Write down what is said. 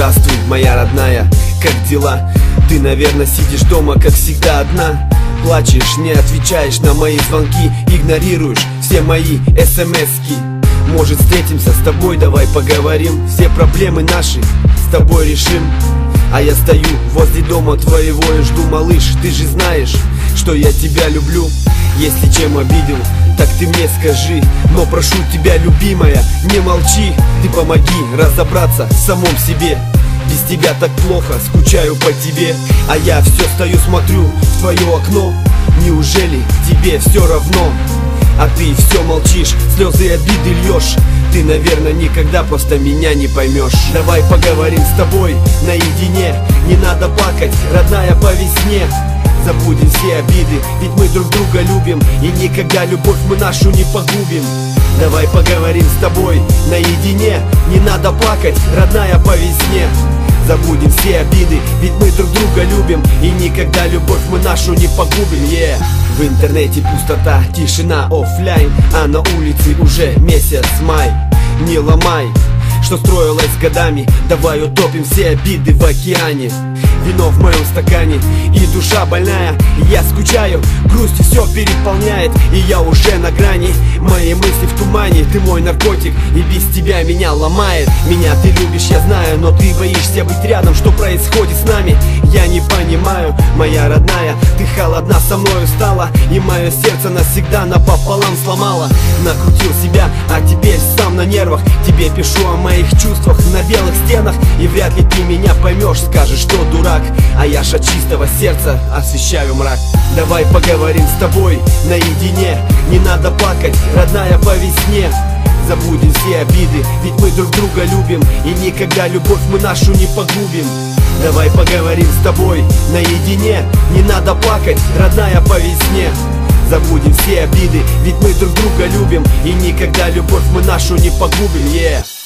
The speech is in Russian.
Здравствуй, моя родная, как дела? Ты, наверное, сидишь дома, как всегда, одна. Плачешь, не отвечаешь на мои звонки Игнорируешь все мои смски Может встретимся с тобой, давай поговорим. Все проблемы наши с тобой решим. А я стою возле дома твоего и жду, малыш Ты же знаешь, что я тебя люблю. Если чем обидел, так ты мне скажи. Но прошу тебя, любимая, не молчи. Ты помоги разобраться в самом себе без тебя так плохо, скучаю по тебе. А я все стою, смотрю в твое окно. Неужели тебе все равно? А ты все молчишь, слезы и обиды льешь Ты, наверное, никогда просто меня не поймешь Давай поговорим с тобой наедине. Не надо плакать, родная, по весне. Забудем все обиды, ведь мы друг друга любим. И никогда любовь мы нашу не погубим Давай поговорим с тобой наедине. Не надо плакать, родная, по весне. Забудем все обиды, ведь мы друг друга любим. И никогда любовь мы нашу не погубим yeah. В интернете пустота, тишина, оффлайн А на улице уже месяц май. Не ломай, что строилось годами. Давай утопим все обиды в океане. Вино в моем стакане и душа больная. Я скучаю, грусть все переполняет И я уже на грани, мои мысли в тумане Ты мой наркотик и без тебя меня ломает. Меня ты любишь, я знаю, но ты боишься быть рядом. Что происходит с нами, я не понимаю Моя родная, ты холодна со мной стала И мое сердце навсегда напополам сломала. Накрутил нервах. Тебе пишу о моих чувствах на белых стенах. И вряд ли ты меня поймешь, скажешь, что дурак. А я ж от чистого сердца освещаю мрак. Давай поговорим с тобой наедине. Не надо плакать, родная, по весне. Забудем все обиды, ведь мы друг друга любим. И никогда любовь мы нашу не погубим. Давай поговорим с тобой наедине. Не надо плакать, родная, по весне Забудем все обиды, ведь мы друг друга любим И никогда любовь мы нашу не погубим, yeah.